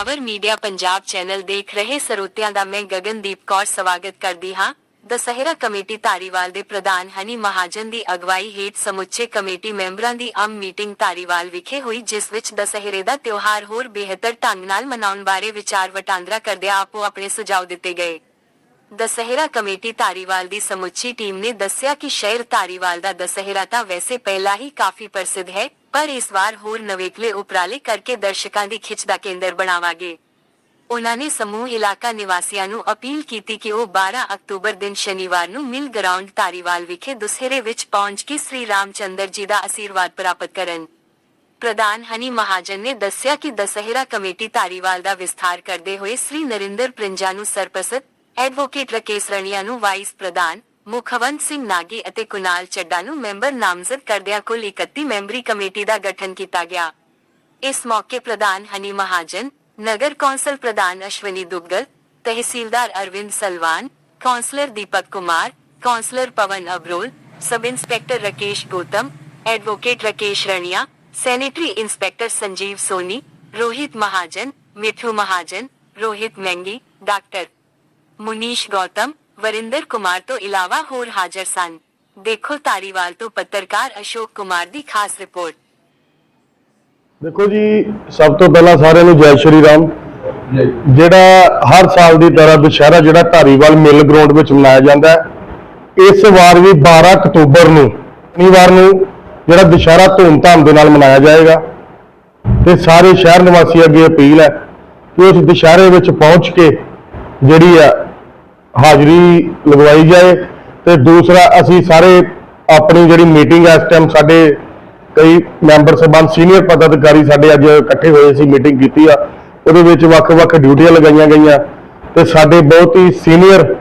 Power media Punjab channel ਦੇਖ ਰਹੇ ਸਰੋਤਿਆਂ ਦਾ ਮੈਂ ਗਗਨਦੀਪ ਕੌਰ ਸਵਾਗਤ ਕਰਦੀ ਹਾਂ। ਦਸਹਿਰਾ ਕਮੇਟੀ ਧਾਰੀਵਾਲ ਦੇ ਪ੍ਰਧਾਨ ਹਨੀ ਮਹਾਜਨ ਦੀ ਅਗਵਾਈ ਹੇਠ ਸਮੁੱਚੇ ਕਮੇਟੀ ਮੈਂਬਰਾਂ ਦੀ ਆਮ ਮੀਟਿੰਗ ਧਾਰੀਵਾਲ ਵਿਖੇ ਹੋਈ, ਜਿਸ ਵਿੱਚ ਦਸਹਿਰੇ ਦਾ ਤਿਉਹਾਰ ਹੋਰ ਬਿਹਤਰ ਢੰਗ ਨਾਲ ਮਨਾਉਣ ਬਾਰੇ ਵਿਚਾਰ ਵਟਾਂਦਰਾ ਕਰਦਿਆਂ ਆਪੋ ਆਪਣੇ ਸੁਝਾਅ ਦਿੱਤੇ ਗਏ। ਦਸਹਿਰਾ ਕਮੇਟੀ ਧਾਰੀਵਾਲ ਦੀ ਸਮੁੱਚੀ ਟੀਮ ਨੇ ਦੱਸਿਆ ਕਿ ਸ਼ਹਿਰ ਧਾਰੀਵਾਲ ਦਾ ਦਸਹਿਰਾ ਤਾਂ ਵੈਸੇ ਪਹਿਲਾਂ ਹੀ ਕਾਫੀ ਪ੍ਰਸਿੱਧ ਹੈ ਪਰ ਇਸ ਵਾਰ ਹੋਰ ਨਵੇਕਲੇ ਉਪਰਾਲੇ ਕਰਕੇ ਦਰਸ਼ਕਾਂ ਦੀ ਖਿੱਚ ਦਾ ਕੇਂਦਰ ਬਣਾਵਾਂਗੇ। ਉਹਨਾਂ ਨੇ ਸਮੂਹ ਇਲਾਕਾ ਨਿਵਾਸੀਆਂ ਨੂੰ ਅਪੀਲ ਕੀਤੀ ਕਿ ਉਹ 12 ਅਕਤੂਬਰ ਦਿਨ ਸ਼ਨੀਵਾਰ ਨੂੰ ਮਿਲ ਗਰਾਊਂਡ ਧਾਰੀਵਾਲ ਵਿਖੇ ਦੁਸਹਿਰੇ ਵਿੱਚ ਪਹੁੰਚ ਕੇ ਸ੍ਰੀ ਰਾਮਚੰਦਰ ਜੀ ਦਾ ਆਸ਼ੀਰਵਾਦ ਪ੍ਰਾਪਤ ਕਰਨ। ਪ੍ਰਧਾਨ ਹਨੀ ਮਹਾਜਨ ਨੇ ਦੱਸਿਆ ਕਿ ਦਸਹਿਰਾ ਕਮੇਟੀ ਧਾਰੀਵਾਲ ਦਾ ਵਿਸਥਾਰ ਕਰਦੇ ਹੋਏ ਸ੍ਰੀ ਨਰਿੰਦਰ ਪ੍ਰਿੰਜਾ ਨੂੰ ਸਰਪ੍ਰਸਤ, ਐਡਵੋਕੇਟ ਰਕੇਸ਼ ਰਣੀਆ ਨੂੰ ਵਾਈਸ ਪ੍ਰਧਾਨ ਮੁਖਵੰਤ ਸਿੰਘ ਨਾਗੀ ਅਤੇ ਕੁਨਾਲ ਚੱਡਾ ਨੂੰ ਮੈਂਬਰ ਨਾਮਜ਼ਦ ਕਰਦਿਆਂ ਕੁੱਲ 31 ਮੈਂਬਰੀ ਕਮੇਟੀ ਦਾ ਗਠਨ ਕੀਤਾ ਗਿਆ ਇਸ ਮੌਕੇ ਪ੍ਰਧਾਨ ਹਨੀ ਮਹਾਜਨ ਨਗਰ ਕੌਂਸਲ ਪ੍ਰਧਾਨ ਅਸ਼ਵਨੀ ਦੁੱਗਲ ਤਹਿਸੀਲਦਾਰ Arvind Salwan councillor Deepak Kumar councillor Pawan Abrol sub inspector Rakesh Gautam advocate Rakesh Rania sanitary inspector Sanjeev Soni Rohit Mahajan Mithu Mahajan Rohit Mengi doctor Munish Gautam Varinder Kumar ਤੋਂ ਇਲਾਵਾ ਹੋਰ ਹਾਜ਼ਰ ਸਨ। ਦੇਖੋ ਤਾਰੀਵਾਲ ਤੋਂ ਪੱਤਰਕਾਰ ਅਸ਼ੋਕ ਕੁਮਾਰ ਦੀ ਖਾਸ report. ਦੇਖੋ ਜੀ ਸਭ ਤੋਂ ਪਹਿਲਾਂ ਸਾਰਿਆਂ ਨੂੰ ਜੈ ਸ਼੍ਰੀ ਰਾਮ। ਜਿਹੜਾ ਹਰ ਸਾਲ ਦੀ ਤਰ੍ਹਾਂ ਦੁਸ਼ਹਿਰਾ ਜਿਹੜਾ ਧਾਰੀਵਾਲ ਮਿਲ ਗਰਾਊਂਡ ਵਿੱਚ ਮਨਾਇਆ ਜਾਂਦਾ ਹੈ ਇਸ ਵਾਰ ਵੀ 12 ਅਕਤੂਬਰ ਨੂੰ ਸ਼ਨੀਵਾਰ ਨੂੰ ਜਿਹੜਾ ਦੁਸ਼ਹਿਰਾ ਧੂਮਧਾਮ ਦੇ ਨਾਲ ਮਨਾਇਆ ਜਾਏਗਾ। ਤੇ ਸਾਰੇ ਸ਼ਹਿਰ ਨਿਵਾਸੀ ਅੱਗੇ ਅਪੀਲ ਹੈ ਕਿ ਉਸ ਦੁਸ਼ਹਿਰੇ ਵਿੱਚ ਪਹੁੰਚ ਕੇ ਜਿਹੜੀ ਆ ਹਾਜ਼ਰੀ ਲਗਵਾਈ ਜਾਏ ਤੇ ਦੂਸਰਾ, ਅਸੀਂ ਸਾਰੇ ਆਪਣੀ ਜਿਹੜੀ ਮੀਟਿੰਗ ਇਸ ਟਾਈਮ ਸਾਡੇ ਕਈ ਮੈਂਬਰ ਸਭਾਨ ਸੀਨੀਅਰ ਪਦਾਧਿਕਾਰੀ ਸਾਡੇ ਅੱਜ ਇਕੱਠੇ ਹੋਏ ਸੀ ਮੀਟਿੰਗ ਕੀਤੀ ਆ। ਉਹਦੇ ਵਿੱਚ ਵੱਖ-ਵੱਖ ਡਿਊਟੀਆਂ ਲਗਾਈਆਂ ਗਈਆਂ ਤੇ ਸਾਡੇ ਬਹੁਤ ਹੀ ਸੀਨੀਅਰ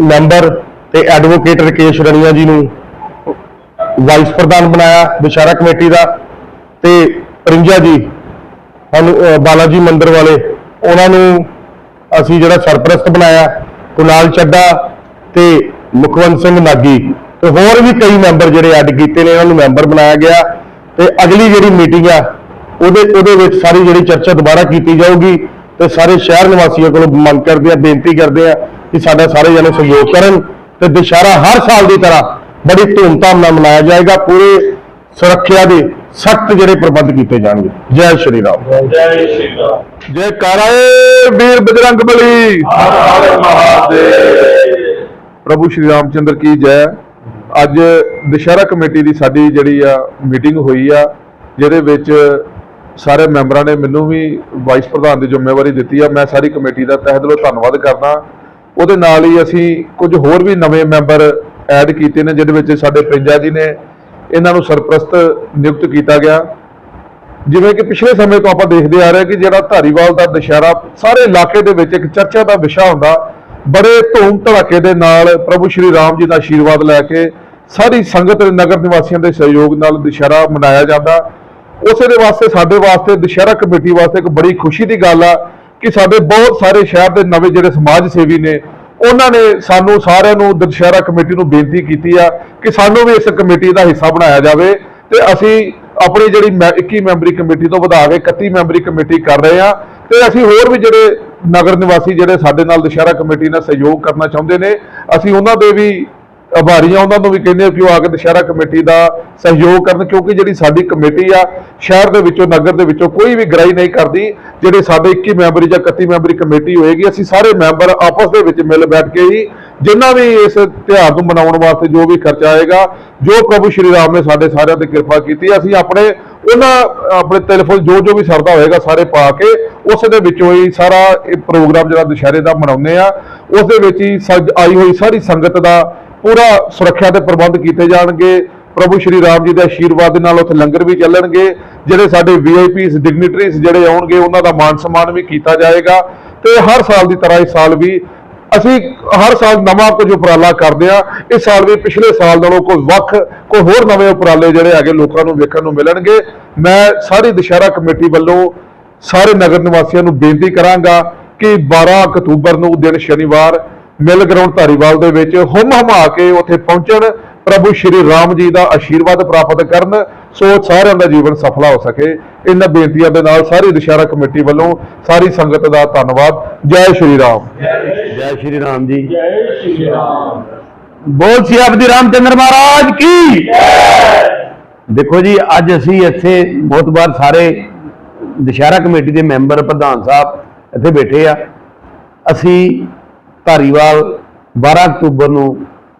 ਮੈਂਬਰ ਤੇ ਐਡਵੋਕੇਟ ਰਕੇਸ਼ ਰਣੀਆ ਜੀ ਨੂੰ ਵਾਈਸ ਪ੍ਰਧਾਨ ਬਣਾਇਆ ਦੁਸ਼ਹਿਰਾ ਕਮੇਟੀ ਦਾ ਤੇ ਪ੍ਰਿੰਜਾ ਜੀ, ਸਾਨੂੰ, ਅਹ ਬਾਲਾਜੀ ਮੰਦਰ ਵਾਲੇ, ਉਹਨਾਂ ਨੂੰ ਅਸੀਂ ਜਿਹੜਾ ਸਰਪ੍ਰਸਤ ਬਣਾਇਆ। ਕੁਨਾਲ ਚੱਡਾ ਤੇ ਮੁਖਵੰਤ ਸਿੰਘ ਨਾਗੀ ਤੇ ਹੋਰ ਵੀ ਕਈ ਮੈਂਬਰ ਜਿਹੜੇ ਐਡ ਕੀਤੇ ਨੇ ਉਹਨਾਂ ਨੂੰ ਮੈਂਬਰ ਬਣਾਇਆ ਗਿਆ ਤੇ ਅਗਲੀ ਜਿਹੜੀ ਮੀਟਿੰਗ ਆ, ਉਹਦੇ ਉਹਦੇ ਵਿੱਚ ਸਾਰੀ ਜਿਹੜੀ ਚਰਚਾ ਦੁਬਾਰਾ ਕੀਤੀ ਜਾਊਗੀ ਤੇ ਸਾਰੇ ਸ਼ਹਿਰ ਨਿਵਾਸੀਆਂ ਕੋਲੋਂ ਮੰਗ ਕਰਦੇ ਆ, ਬੇਨਤੀ ਕਰਦੇ ਆ ਕਿ ਸਾਡਾ ਸਾਰੇ ਜਣੇ ਸਹਿਯੋਗ ਕਰਨ ਤੇ ਦੁਸ਼ਹਿਰਾ ਹਰ ਸਾਲ ਦੀ ਤਰ੍ਹਾਂ ਬੜੀ ਧੂਮਧਾਮ ਨਾਲ ਮਨਾਇਆ ਜਾਏਗਾ, ਪੂਰੇ ਸੁਰੱਖਿਆ ਦੇ ਸਖਤ ਜਿਹੜੇ ਪ੍ਰਬੰਧ ਕੀਤੇ ਜਾਣਗੇ। ਜੈ ਸ਼੍ਰੀ ਰਾਮ। ਜੈ ਸ਼੍ਰੀ ਰਾਮ। ਜੈ ਕਾਰਾਏ ਵੀਰ ਬਜਰੰਗ ਬਲੀ। ਹਰ ਹਰ ਮਹਾਦੇਵ। ਪ੍ਰਭੂ ਸ਼੍ਰੀ ਰਾਮਚੰਦਰ ਕੀ ਜੈ। ਅੱਜ ਦੁਸ਼ਹਿਰਾ ਕਮੇਟੀ ਦੀ ਸਾਡੀ ਜਿਹੜੀ ਆ ਮੀਟਿੰਗ ਹੋਈ ਆ ਜਿਹਦੇ ਵਿੱਚ ਸਾਰੇ ਮੈਂਬਰਾਂ ਨੇ ਮੈਨੂੰ ਵੀ ਵਾਈਸ ਪ੍ਰਧਾਨ ਦੀ ਜ਼ਿੰਮੇਵਾਰੀ ਦਿੱਤੀ ਆ। ਮੈਂ ਸਾਰੀ ਕਮੇਟੀ ਦਾ ਤਹਿ ਦਿਲੋਂ ਧੰਨਵਾਦ ਕਰਦਾ। ਉਹਦੇ ਨਾਲ ਹੀ ਅਸੀਂ ਕੁਝ ਹੋਰ ਵੀ ਨਵੇਂ ਮੈਂਬਰ ਐਡ ਕੀਤੇ ਨੇ ਜਿਹਦੇ ਵਿੱਚ ਸਾਡੇ ਪ੍ਰਿੰਜਾ ਜੀ ਨੇ ਇਹਨਾਂ ਨੂੰ ਸਰਪ੍ਰਸਤ ਨਿਯੁਕਤ ਕੀਤਾ ਗਿਆ। ਜਿਵੇਂ ਕਿ ਪਿਛਲੇ ਸਮੇਂ ਤੋਂ ਆਪਾਂ ਦੇਖਦੇ ਆ ਰਹੇ ਕਿ ਜਿਹੜਾ ਧਾਰੀਵਾਲ ਦਾ ਦੁਸ਼ਹਿਰਾ ਸਾਰੇ ਇਲਾਕੇ ਦੇ ਵਿੱਚ ਇੱਕ ਚਰਚਾ ਦਾ ਵਿਸ਼ਾ ਹੁੰਦਾ। ਬੜੇ ਧੂਮ ਧੜਾਕੇ ਦੇ ਨਾਲ ਪ੍ਰਭੂ ਸ਼੍ਰੀ ਰਾਮ ਜੀ ਦਾ ਆਸ਼ੀਰਵਾਦ ਲੈ ਕੇ ਸਾਰੀ ਸੰਗਤ ਨਗਰ ਨਿਵਾਸੀਆਂ ਦੇ ਸਹਿਯੋਗ ਨਾਲ ਦੁਸ਼ਹਿਰਾ ਮਨਾਇਆ ਜਾਂਦਾ। ਉਸੇ ਦੇ ਵਾਸਤੇ, ਸਾਡੇ ਵਾਸਤੇ, ਦੁਸ਼ਹਿਰਾ ਕਮੇਟੀ ਵਾਸਤੇ ਇੱਕ ਬੜੀ ਖੁਸ਼ੀ ਦੀ ਗੱਲ ਆ ਕਿ ਸਾਡੇ ਬਹੁਤ ਸਾਰੇ ਸ਼ਹਿਰ ਦੇ ਨਵੇਂ ਜਿਹੜੇ ਸਮਾਜ ਸੇਵੀ ਨੇ ਉਹਨਾਂ ਨੇ ਸਾਨੂੰ ਸਾਰਿਆਂ ਨੂੰ ਦੁਸ਼ਹਿਰਾ ਕਮੇਟੀ ਨੂੰ ਬੇਨਤੀ ਕੀਤੀ ਆ ਕਿ ਸਾਨੂੰ ਵੀ ਇਸ ਕਮੇਟੀ ਦਾ ਹਿੱਸਾ ਬਣਾਇਆ ਜਾਵੇ ਤੇ ਅਸੀਂ ਆਪਣੀ ਜਿਹੜੀ ਮੈਂ- 21 ਮੈਂਬਰੀ ਕਮੇਟੀ ਤੋਂ ਵਧਾ ਕੇ 31 ਮੈਂਬਰੀ ਕਮੇਟੀ ਕਰ ਰਹੇ ਆ ਤੇ ਅਸੀਂ ਹੋਰ ਵੀ ਜਿਹੜੇ ਨਗਰ ਨਿਵਾਸੀ ਜਿਹੜੇ ਸਾਡੇ ਨਾਲ ਦੁਸ਼ਹਿਰਾ ਕਮੇਟੀ ਨਾਲ ਸਹਿਯੋਗ ਕਰਨਾ ਚਾਹੁੰਦੇ ਨੇ, ਅਸੀਂ ਉਹਨਾਂ ਦੇ ਵੀ ਆਭਾਰੀ ਆ ਉਹਨਾਂ ਨੂੰ ਵੀ ਕਹਿੰਦੇ ਆ ਕਿ ਉਹ ਆ ਕੇ ਦੁਸ਼ਹਿਰਾ ਕਮੇਟੀ ਦਾ ਸਹਿਯੋਗ ਕਰਨ, ਕਿਉਂਕਿ ਜਿਹੜੀ ਸਾਡੀ ਕਮੇਟੀ ਆ, ਸ਼ਹਿਰ ਦੇ ਵਿੱਚੋਂ, ਨਗਰ ਦੇ ਵਿੱਚੋਂ ਕੋਈ ਵੀ ਗ੍ਰਾਈ ਨਹੀਂ ਕਰਦੀ, ਜਿਹੜੇ ਸਾਡੇ 21 ਮੈਂਬਰੀ ਜਾਂ 31 ਮੈਂਬਰੀ ਕਮੇਟੀ ਹੋਏਗੀ, ਅਸੀਂ ਸਾਰੇ ਮੈਂਬਰ ਆਪਸ ਦੇ ਵਿੱਚ ਮਿਲ ਬੈਠ ਕੇ ਹੀ ਜਿੰਨਾ ਵੀ ਇਸ ਤਿਉਹਾਰ ਨੂੰ ਮਨਾਉਣ ਵਾਸਤੇ ਜੋ ਵੀ ਖਰਚਾ ਆਏਗਾ, ਜੋ ਪ੍ਰਭੂ ਸ਼੍ਰੀ ਰਾਮ ਨੇ ਸਾਡੇ ਸਾਰਿਆਂ ਤੇ ਕਿਰਪਾ ਕੀਤੀ ਅਸੀਂ ਆਪਣੇ, ਉਹਨਾਂ, ਆਪਣੇ ਟੈਲੀਫੋਨ ਜੋ ਜੋ ਵੀ ਸਰਦਾ ਹੋਏਗਾ ਸਾਰੇ ਪਾ ਕੇ, ਉਸ ਦੇ ਵਿੱਚੋਂ ਹੀ ਸਾਰਾ ਇਹ ਪ੍ਰੋਗਰਾਮ ਜਿਹੜਾ ਦੁਸ਼ਹਿਰੇ ਦਾ ਮਨਾਉਂਦੇ ਆ, ਉਸ ਦੇ ਵਿੱਚ ਹੀ ਸਜ, ਆਈ ਹੋਈ ਸਾਰੀ ਸੰਗਤ ਦਾ ਪੂਰਾ ਸੁਰੱਖਿਆ ਦੇ ਪ੍ਰਬੰਧ ਕੀਤੇ ਜਾਣਗੇ। ਪ੍ਰਭੂ ਸ਼੍ਰੀ ਰਾਮ ਜੀ ਦੇ ਆਸ਼ੀਰਵਾਦ ਦੇ ਨਾਲ ਉੱਥੇ ਲੰਗਰ ਵੀ ਚੱਲਣਗੇ। ਜਿਹੜੇ ਸਾਡੇ ਵੀਆਈਪੀਸ ਡਿਗਨਿਟਰੀਜ਼ ਜਿਹੜੇ ਆਉਣਗੇ, ਉਹਨਾਂ ਦਾ ਮਾਨ ਸਨਮਾਨ ਵੀ ਕੀਤਾ ਜਾਏਗਾ। ਤੇ ਹਰ ਸਾਲ ਦੀ ਤਰ੍ਹਾਂ ਇਸ ਸਾਲ ਵੀ ਅਸੀਂ ਹਰ ਸਾਲ ਨਵਾਂ ਕੁਝ ਉਪਰਾਲਾ ਕਰਦੇ ਆ ਇਸ ਸਾਲ ਵੀ ਪਿਛਲੇ ਸਾਲ ਨਾਲੋਂ ਕੋਈ ਵੱਖ, ਕੋਈ ਹੋਰ ਨਵੇਂ ਉਪਰਾਲੇ ਜਿਹੜੇ ਹੈਗੇ ਲੋਕਾਂ ਨੂੰ ਵੇਖਣ ਨੂੰ ਮਿਲਣਗੇ। ਮੈਂ ਸਾਰੀ ਦੁਸ਼ਹਿਰਾ ਕਮੇਟੀ ਵੱਲੋਂ ਸਾਰੇ ਨਗਰ ਨਿਵਾਸੀਆਂ ਨੂੰ ਬੇਨਤੀ ਕਰਾਂਗਾ ਕਿ 12 ਅਕਤੂਬਰ ਨੂੰ ਦਿਨ ਸ਼ਨੀਵਾਰ ਮਿਲ ਗਰਾਊਂਡ ਧਾਰੀਵਾਲ ਦੇ ਵਿੱਚ ਹੁੰਮ ਹਮਾ ਕੇ ਉੱਥੇ ਪਹੁੰਚਣ ਪ੍ਰਭੂ ਸ਼੍ਰੀ ਰਾਮ ਜੀ ਦਾ ਆਸ਼ੀਰਵਾਦ ਪ੍ਰਾਪਤ ਕਰਨ ਸੋ ਸਾਰਿਆਂ ਦਾ ਜੀਵਨ ਸਫਲਾ ਹੋ ਸਕੇ। ਇਹਨਾਂ ਬੇਨਤੀਆਂ ਦੇ ਨਾਲ ਸਾਰੀ ਦੁਸ਼ਹਿਰਾ ਕਮੇਟੀ ਵੱਲੋਂ ਸਾਰੀ ਸੰਗਤ ਦਾ ਧੰਨਵਾਦ। ਜੈ ਸ਼੍ਰੀ ਰਾਮ। ਜੈ ਸ਼੍ਰੀ ਰਾਮ ਜੀ। ਜੈ ਸ਼੍ਰੀ ਰਾਮ। ਬੋਲ ਸਿਆਪਤੀ ਰਾਮਚੰਦਰ ਮਹਾਰਾਜ ਕੀ? ਦੇਖੋ ਜੀ ਅੱਜ ਅਸੀਂ ਇੱਥੇ ਬਹੁਤ ਵਾਰ ਸਾਰੇ ਦੁਸ਼ਹਿਰਾ ਕਮੇਟੀ ਦੇ ਮੈਂਬਰ ਪ੍ਰਧਾਨ ਸਾਹਿਬ ਇੱਥੇ ਬੈਠੇ ਆ। ਅਸੀਂ ਧਾਰੀਵਾਲ 12 ਅਕਤੂਬਰ ਨੂੰ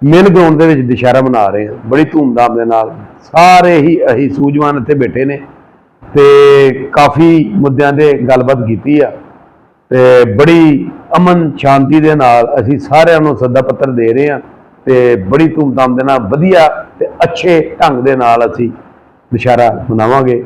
ਮੇਨ ਗਰਾਊਂਡ ਦੇ ਵਿੱਚ ਦੁਸ਼ਹਿਰਾ ਮਨਾ ਰਹੇ ਹਾਂ ਬੜੀ ਧੂਮਧਾਮ ਦੇ ਨਾਲ ਸਾਰੇ ਹੀ ਅਸੀਂ ਸੂਝਵਾਨ ਇੱਥੇ ਬੈਠੇ ਨੇ ਤੇ ਕਾਫੀ ਮੁੱਦਿਆਂ ਤੇ ਗੱਲਬਾਤ ਕੀਤੀ ਆ ਤੇ ਬੜੀ ਅਮਨ ਸ਼ਾਂਤੀ ਦੇ ਨਾਲ ਅਸੀਂ ਸਾਰਿਆਂ ਨੂੰ ਸੱਦਾ ਪੱਤਰ ਦੇ ਰਹੇ ਹਾਂ ਤੇ ਬੜੀ ਧੂਮਧਾਮ ਦੇ ਨਾਲ ਵਧੀਆ ਤੇ ਅੱਛੇ ਢੰਗ ਦੇ ਨਾਲ ਅਸੀਂ ਦੁਸ਼ਹਿਰਾ ਮਨਾਵਾਂਗੇ।